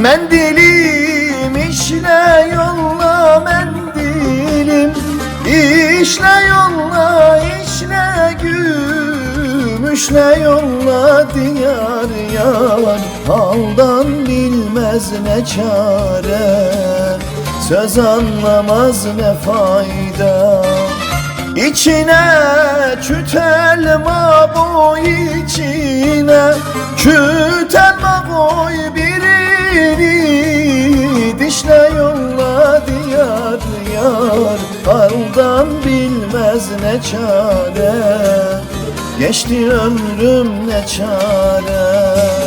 Mendilim işle yolla mendilim. İşle yolla işle gümüşle yolla diyar yar Haldan bilmez ne çare Söz anlamaz ne fayda. İçine çütelma boy içine Çütelma boy birini Dişle yolla diyar yar Haldan bilmez ne çare. Geçti ömrüm ne çare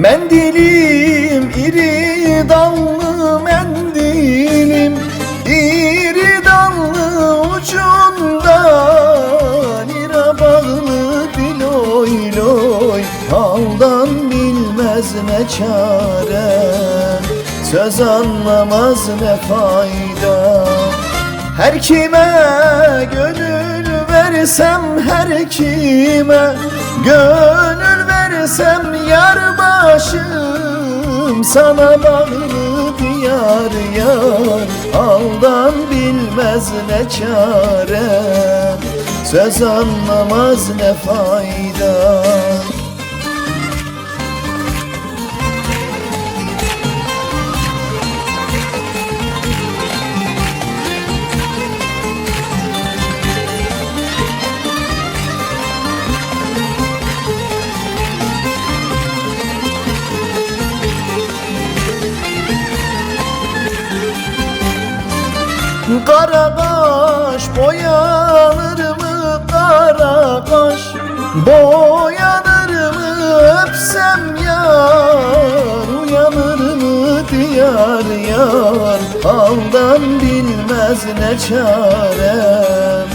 Mendilim iri dallı mendilim. İri dallı ucunda lira bağlı diloy loy. Haldan bilmez ne çare Söz anlamaz ne fayda. Her kime gönül versem her kime? Gönül versem yar başım Sana bağlı diyar yar. Aldan bilmez ne çare Söz anlamaz ne fayda Kara kaş boyanır mı kara kaş Boyanır mı öpsem yar Uyanır mı diyar yar? Haldan bilmez ne çarem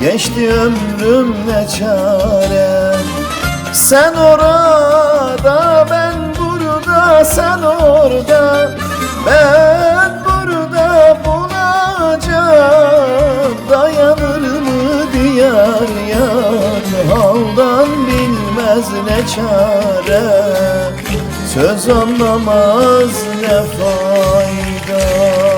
Geçti ömrüm ne çarem Sen orada ben burada sen orada yar Haldan bilmez ne çare. Söz anlamaz ne fayda